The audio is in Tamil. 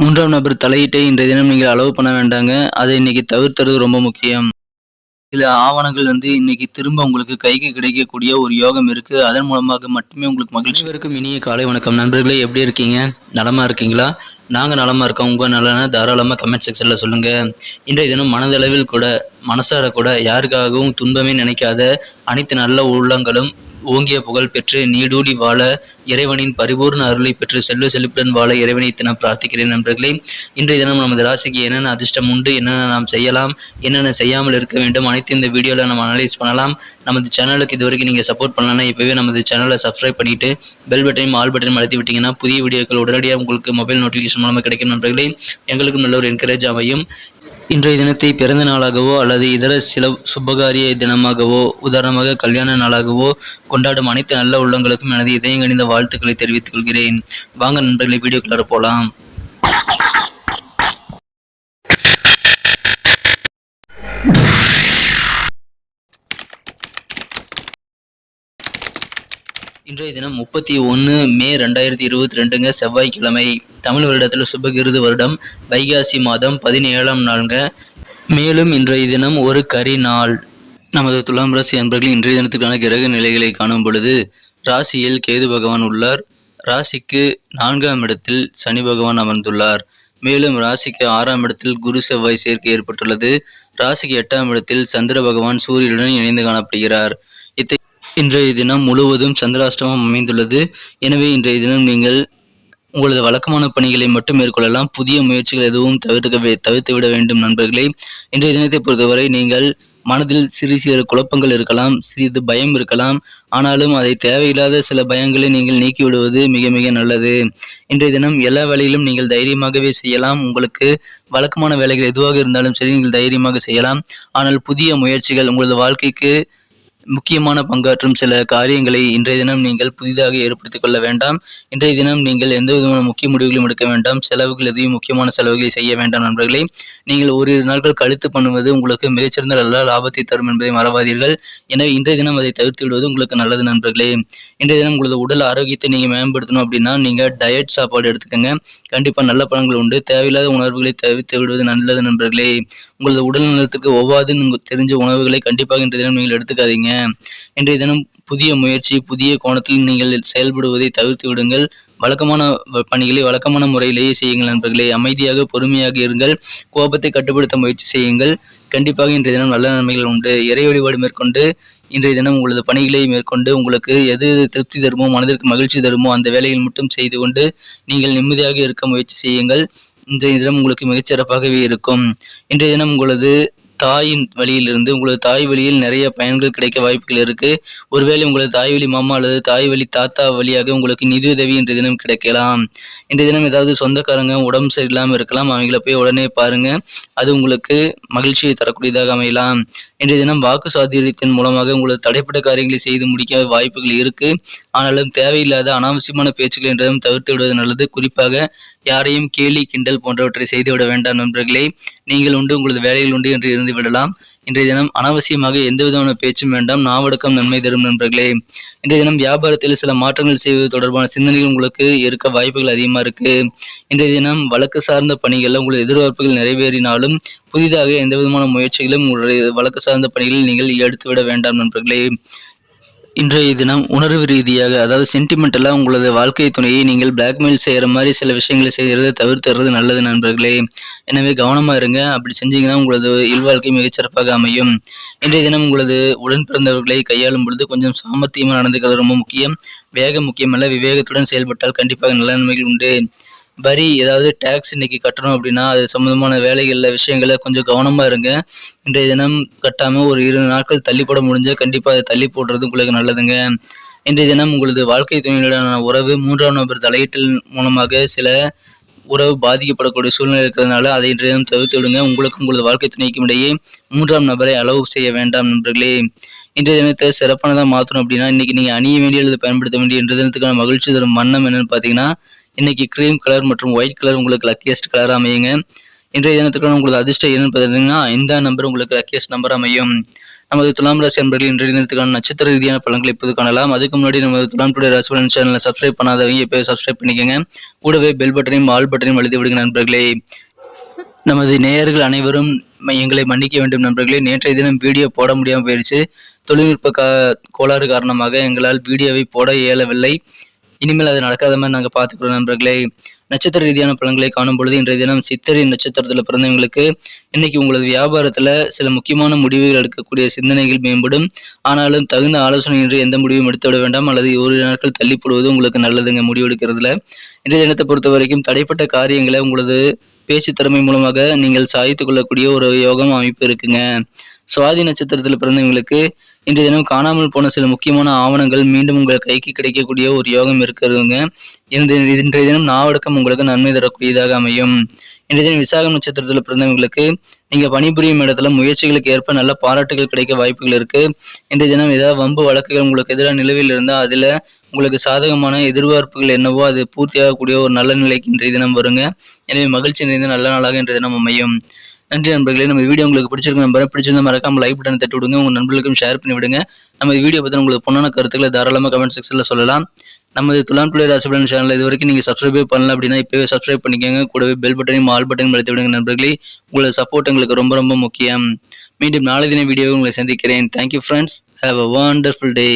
மூன்றாம் நபர் தலையீட்டை இன்றைய தினம் நீங்கள் அலோவ் பண்ண வேண்டாங்க. அதை இன்னைக்கு தவிர்த்துறது ரொம்ப முக்கியம். சில ஆவணங்கள் வந்து இன்னைக்கு திரும்ப உங்களுக்கு கைக்கு கிடைக்கக்கூடிய ஒரு யோகம் இருக்கு. அதன் மூலமாக மட்டுமே உங்களுக்கு மகிழ்ச்சி இருக்கும் இனிய காலை வணக்கம். நண்பர்களே எப்படி இருக்கீங்க? நலமா இருக்கீங்களா? நாங்க நலமா இருக்கோம். உங்க நலனை தாராளமாக கமெண்ட் செக்ஷன்ல சொல்லுங்க. இன்றைய தினம் மனதளவில் கூட மனசார கூட யாருக்காகவும் துன்பமே நினைக்காத அனைத்து நல்ல உள்ளங்களும் ஓங்கிய புகழ் பெற்று நீடூடி வாழ இறைவனின் பரிபூர்ண அருளை பெற்று செல்வ செழிப்புடன் வாழ இறைவனை தினம் பிரார்த்திக்கிறேன் நண்பர்களே. இன்றைய தினம் நமது ராசிக்கு என்னென்ன அதிர்ஷ்டம் உண்டு என்னென்ன நாம் செய்யலாம் என்னென்ன செய்யாமல் இருக்க வேண்டும் அனைத்து இந்த வீடியோவில் நம்ம அனலைஸ் பண்ணலாம். நமது சேனலுக்கு இதுவரைக்கும் நீங்கள் சப்போர்ட் பண்ணலன்னா இப்போவே நமது சேனலை சப்ஸ்கிரைப் பண்ணிவிட்டு பெல் பட்டனையும் ஆல் பட்டனையும் அழுத்தி விட்டீங்கன்னா புதிய வீடியோக்கள் உடனடியாக உங்களுக்கு மொபைல் நோட்டிஃபிகேஷன் மூலமாக கிடைக்கும் நண்பர்களே. எங்களுக்கும் நல்ல ஒரு என்கரேஜ் அமையும். இன்றைய தினத்தை பிறந்த நாளாகவோ அல்லது இதர சில சுபகாரிய தினமாகவோ உதாரணமாக கல்யாண நாளாகவோ கொண்டாடும் அனைத்து நல்ல உள்ளங்களுக்கும் எனது இதயங்கணிந்த வாழ்த்துக்களை தெரிவித்துக் கொள்கிறேன். வாங்க நண்பர்களை வீடியோக்குள்ளார போலாம். இன்றைய தினம் முப்பத்தி ஒன்று மே ரெண்டாயிரத்தி இருபத்தி ரெண்டுங்க செவ்வாய்க்கிழமை. தமிழ் வருடத்தில் சுபகிருது வருடம். வைகாசி மாதம் பதினேழாம் நாளுங்க. மேலும் இன்றைய தினம் ஒரு கரி நாள். நமது துலாம் ராசி அன்பர்கள் இன்றைய தினத்துக்கான கிரக நிலைகளை காணும் பொழுது ராசியில் கேது பகவான் உள்ளார். ராசிக்கு நான்காம் இடத்தில் சனி பகவான் அமர்ந்துள்ளார். மேலும் ராசிக்கு ஆறாம் இடத்தில் குரு செவ்வாய் சேர்க்கை ஏற்பட்டுள்ளது. ராசிக்கு எட்டாம் இடத்தில் சந்திர பகவான் சூரியனுடன் இணைந்து காணப்படுகிறார். இத்தை இன்றைய தினம் முழுவதும் சந்திராஷ்டமம் அமைந்துள்ளது. எனவே இன்றைய தினம் நீங்கள் உங்களது வழக்கமான பணிகளை மட்டும் மேற்கொள்ளலாம். புதிய முயற்சிகள் எதுவும் தவிர்க்க தவிர்த்து விட வேண்டும் நண்பர்களே. இன்றைய தினத்தை பொறுத்தவரை நீங்கள் மனதில் சிறு சிறு குழப்பங்கள் இருக்கலாம் சிறிது பயம் இருக்கலாம். ஆனாலும் அதை தேவையில்லாத சில பயங்களை நீங்கள் நீக்கிவிடுவது மிக மிக நல்லது. இன்றைய தினம் எல்லா வேலையிலும் நீங்கள் தைரியமாகவே செய்யலாம். உங்களுக்கு வழக்கமான வேலைகள் எதுவாக இருந்தாலும் சரி நீங்கள் தைரியமாக செய்யலாம். ஆனால் புதிய முயற்சிகள் உங்களது வாழ்க்கைக்கு முக்கியமான பங்காற்றும் சில காரியங்களை இன்றைய தினம் நீங்கள் புதிதாக ஏற்படுத்திக் கொள்ள வேண்டாம். இன்றைய தினம் நீங்கள் எந்த விதமான முக்கிய முடிவுகளும் எடுக்க வேண்டாம். செலவுகள் எதையும் முக்கியமான செலவுகளை செய்ய வேண்டாம் நண்பர்களே. நீங்கள் ஓரிரு நாட்கள் கழித்து பண்ணுவது உங்களுக்கு மிகச்சிறந்த நல்ல லாபத்தை தரும் என்பதை மறவாதீர்கள். எனவே இன்றைய தினம் அதை தவிர்த்து விடுவது உங்களுக்கு நல்லது நண்பர்களே. இன்றைய தினம் உங்களது உடல் ஆரோக்கியத்தை நீங்கள் மேம்படுத்தணும் அப்படின்னா நீங்கள் டயட் சாப்பாடு எடுத்துக்கோங்க. கண்டிப்பாக நல்ல பலன்கள் உண்டு. தேவையில்லாத உணர்வுகளை தவிர்த்து விடுவது நல்லது நண்பர்களே. உங்களது உடல் நலத்துக்கு ஒவ்வாது தெரிஞ்ச உணவுகளை கண்டிப்பாக இன்றைய தினம் நீங்கள் எடுத்துக்காதீங்க. இன்றைய தினம் புதிய முயற்சி புதிய கோணத்தில் நீங்கள் செயல்படுவதை தவிர்த்து விடுங்கள். வழக்கமான பணிகளை வழக்கமான முறையிலேயே செய்யுங்கள் நண்பர்களே. அமைதியாக பொறுமையாக இருங்கள். கோபத்தை கட்டுப்படுத்த முயற்சி செய்யுங்கள். கண்டிப்பாக இன்றைய தினம் நல்ல நன்மைகள் உண்டு. இறை வழிபாடு மேற்கொண்டு இன்றைய தினம் உங்களது பணிகளை மேற்கொண்டு உங்களுக்கு எது திருப்தி தருமோ மனதிற்கு மகிழ்ச்சி தருமோ அந்த வேலையில் மட்டும் செய்து கொண்டு நீங்கள் நிம்மதியாக இருக்க முயற்சி செய்யுங்கள். இன்றைய தினம் உங்களுக்கு மிகச்சிறப்பாகவே இருக்கும். இன்றைய தினம் உங்களது தாயின் வழியிலிருந்து உங்களது தாய் வழியில் நிறைய பயன்கள் கிடைக்க வாய்ப்புகள் இருக்குது ஒருவேளை உங்களது தாய் வழி மாமா அல்லது தாய் வழி தாத்தா வழியாக உங்களுக்கு நிதி உதவி இன்றைய தினம் கிடைக்கலாம். இன்றைய தினம் ஏதாவது சொந்தக்காரங்க உடம்பு சரியில்லாமல் இருக்கலாம். அவங்கள போய் உடனே பாருங்கள் அது உங்களுக்கு மகிழ்ச்சியை தரக்கூடியதாக அமையலாம். இன்றைய தினம் வாக்கு சாதுரியத்தின் மூலமாக உங்களது தடைப்பட்ட காரியங்களை செய்து முடிக்க வாய்ப்புகள் இருக்குது ஆனாலும் தேவையில்லாத அனாவசியமான பேச்சுக்கள் என்றதும் தவிர்த்து விடுவது நல்லது. குறிப்பாக யாரையும் கேலி கிண்டல் போன்றவற்றை செய்துவிட வேண்டாம் நண்பர்களே. நீங்கள் உண்டு உங்களது வேலையில் உண்டு என்று இருந்து விடலாம். இன்றைய தினம் அனாவசியமாக எந்த விதமான பேச்சும் வேண்டாம். நாவடக்கம் நன்மை தரும் நண்பர்களே. இன்றைய தினம் வியாபாரத்தில் சில மாற்றங்கள் செய்வது தொடர்பான சிந்தனைகள் உங்களுக்கு இருக்க வாய்ப்புகள் அதிகமாக இருக்கு. இன்றைய தினம் வழக்கு சார்ந்த பணிகளில் உங்களது எதிர்பார்ப்புகள் நிறைவேறினாலும் புதிதாக எந்த விதமான முயற்சிகளும் உங்களுடைய வழக்கு சார்ந்த பணிகளில் நீங்கள் எடுத்துவிட வேண்டாம் நண்பர்களே. இன்றைய தினம் உணர்வு ரீதியாக அதாவது சென்டிமெண்டலாக உங்களது வாழ்க்கை துணையை நீங்கள் பிளாக்மெயில் செய்கிற மாதிரி சில விஷயங்களை செய்கிறத தவிர்த்துறது நல்லது நண்பர்களே. எனவே கவனமாக இருங்க. அப்படி செஞ்சீங்கன்னா உங்களது இல்வாழ்க்கை மிகச்சிறப்பாக அமையும். இன்றைய தினம் உங்களது உடன் பிறந்தவர்களை கையாளும் பொழுது கொஞ்சம் சாமர்த்தியமாக நடந்துக்கிறது ரொம்ப முக்கியம். வேகம் முக்கியமல்ல. விவேகத்துடன் செயல்பட்டால் கண்டிப்பாக நல்ல நன்மைகள் உண்டு. வரி ஏதாவது டேக்ஸ் இன்னைக்கு கட்டணும் அப்படின்னா அது சம்மந்தமான வேலைகளில் விஷயங்களை கொஞ்சம் கவனமாக இருங்க. இன்றைய தினம் கட்டாமல் ஒரு இரு நாட்கள் தள்ளி போட முடிஞ்சால் கண்டிப்பாக அதை தள்ளி போடுறது உங்களுக்கு நல்லதுங்க. இன்றைய தினம் உங்களது வாழ்க்கை துணையுடனான உறவு மூன்றாம் நபர் தலையீட்டில் மூலமாக சில உறவு பாதிக்கப்படக்கூடிய சூழ்நிலை இருக்கிறதுனால அதை இன்றைய தினம் தவிர்த்து விடுங்க. உங்களுக்கும் உங்களது வாழ்க்கை துணைக்கும் இடையே மூன்றாம் நபரை அளவு செய்ய வேண்டாம் நண்பர்களே. இன்றைய தினத்தை சிறப்பானதாக மாற்றணும் அப்படின்னா இன்னைக்கு நீங்கள் அணிய வேண்டிய அல்லது பயன்படுத்த வேண்டிய இன்றைய தினத்துக்கான மகிழ்ச்சி தரும் வண்ணம் என்னன்னு பார்த்தீங்கன்னா இன்னைக்கு க்ரீம் கலர் மற்றும் ஒயிட் கலர் உங்களுக்கு லக்கியஸ்ட் கலர் அமையுங்க. இன்றைய தினத்துக்கான உங்களுக்கு அதிர்ஷ்டம் என்னன்னு பார்த்தீங்கன்னா இந்த நம்பர் உங்களுக்கு லக்கியஸ்ட் நம்பர் அமையும். நமது துலாம் ராசி அன்பர்கள் இன்றைய தினத்துக்கான நட்சத்திர ரீதியான பலன்களை இப்போது காணலாம். அதுக்கு முன்னாடி நமது துலாம் டுடே ராசி பலன் சேனலை சப்ஸ்கிரைப் பண்ணாதவங்க இப்போ சப்ஸ்கிரைப் பண்ணிக்கோங்க. கூடவே பெல் பட்டனையும் ஆல் பட்டனையும் அழுத்தி விடுங்க நண்பர்களே. நமது நேயர்கள் அனைவரும் எங்களை மன்னிக்க வேண்டும் நண்பர்களே. நேற்றைய தினம் வீடியோ போட முடியாமல் போயிடுச்சு தொழில்நுட்ப கா கோளாறு காரணமாக எங்களால் வீடியோவை போட இயலவில்லை. இனிமேல் அது நடக்காத மாதிரி நாங்கள் பார்த்துக்கிறோம் நண்பர்களே. நட்சத்திர ரீதியான பலன்களை காணும் பொழுது இன்றைய தினம் சித்திரை நட்சத்திரத்தில் பிறந்தவங்களுக்கு இன்னைக்கு உங்களது வியாபாரத்தில் சில முக்கியமான முடிவுகள் எடுக்கக்கூடிய சிந்தனைகள் மேம்படும். ஆனாலும் தகுந்த ஆலோசனையின்றி எந்த முடிவும் எடுத்து விட வேண்டாம். அல்லது ஒரு நாட்கள் தள்ளி போடுவது உங்களுக்கு நல்லதுங்க முடிவு எடுக்கிறதுல. இன்றைய தினத்தை பொறுத்த வரைக்கும் தடைப்பட்ட காரியங்களை உங்களது பேச்சு திறமை மூலமாக நீங்கள் சாய்த்து கொள்ளக்கூடிய ஒரு யோகம் அமைப்பு இருக்குங்க. சுவாதி நட்சத்திரத்தில் பிறந்தவங்களுக்கு இன்றைய தினம் காணாமல் போன சில முக்கியமான ஆவணங்கள் மீண்டும் உங்கள் கைக்கு கிடைக்கக்கூடிய ஒரு யோகம் இருக்கிறதுங்க. இந்த இன்றைய தினம் நாவடக்கம் உங்களுக்கு நன்மை தரக்கூடியதாக அமையும். இன்றைய தினம் விசாகம் நட்சத்திரத்தில் பிறந்தவங்களுக்கு நீங்க பணிபுரியும் இடத்துல முயற்சிகளுக்கு ஏற்ப நல்ல பாராட்டுகள் கிடைக்க வாய்ப்புகள் இருக்கு. இன்றைய தினம் ஏதாவது வம்பு வழக்குகள் உங்களுக்கு எதிராக நிலவில் இருந்தால் அதுல உங்களுக்கு சாதகமான எதிர்பார்ப்புகள் என்னவோ அது பூர்த்தியாகக்கூடிய ஒரு நல்ல நிலைக்கு இன்றைய தினம் வருங்க. எனவே மகிழ்ச்சி நிறைந்த நல்ல நாளாக இன்றைய தினம் அமையும். நன்றி நண்பர்களே. நம்ம வீடியோ உங்களுக்கு பிடிச்சிருக்க நம்பரை பிடிச்சிருந்தா மறக்காம லைக் பட்டன் தட்டி விடுங்க உங்க நண்பர்களுக்கும் ஷேர் பண்ணி விடுங்க. நம்ம வீடியோ பத்தி உங்களுக்கு பொண்ணான கருத்துக்களை தாராளமாக கமெண்ட் செக்ஷன்ல சொல்லலாம். நமது துலாம் பிள்ளை ராசிபலன் சேனல் இது வரைக்கும் நீங்க சப்ஸ்கிரைப் பண்ணல அப்படின்னா இப்பவே சப்ஸ்கிரைப் பண்ணிக்கோங்க. கூடவே பெல் பட்டனையும் ஆல் பட்டனையும் அழுத்தி விடுங்க நண்பர்களே. உங்களோட சப்போர்ட் எங்களுக்கு ரொம்ப ரொம்ப முக்கியம். மீண்டும் நாளை தின வீடியோவை உங்களை சந்திக்கிறேன். Thank you friends have a wonderful day